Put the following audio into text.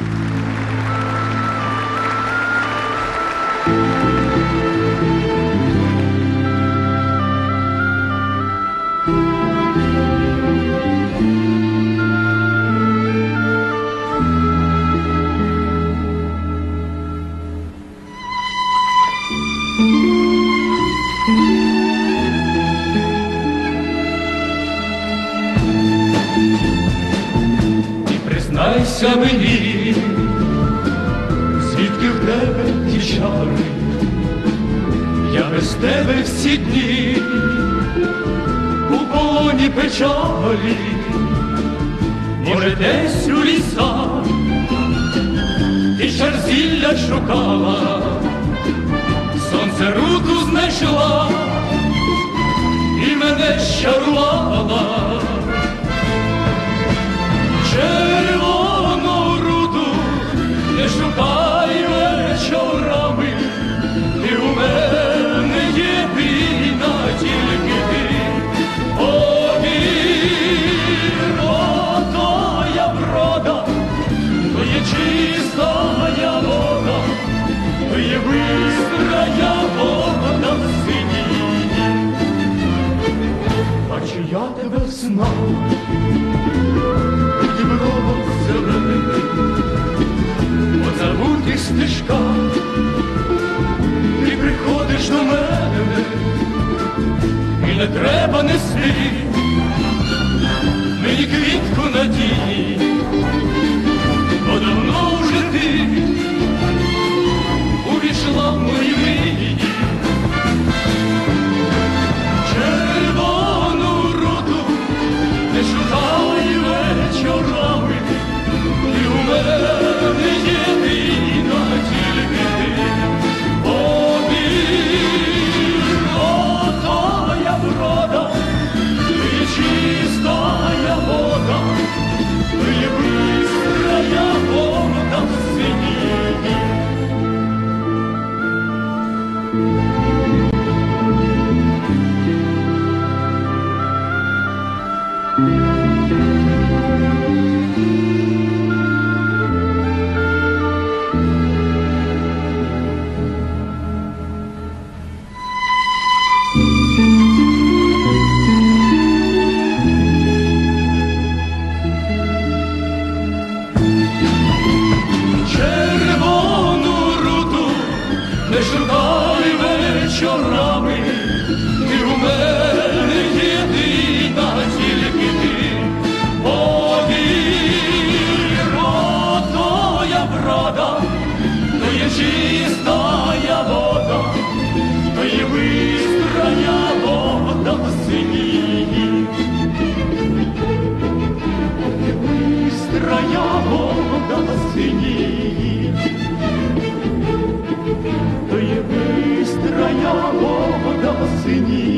І признайся мені, звідки в тебе ті чари, я без тебе всі дні у полоні печалі, може, десь у лісах ти шарзілля шукала, сонце руку знайшла і мене щарувала. І не треба нести не шукай вечорами, ти у мене єдина тільки ти, повір, твоя брада, то є чистая вода, то є вистрая вода в сині, вистрая вода в сині. я вода синій.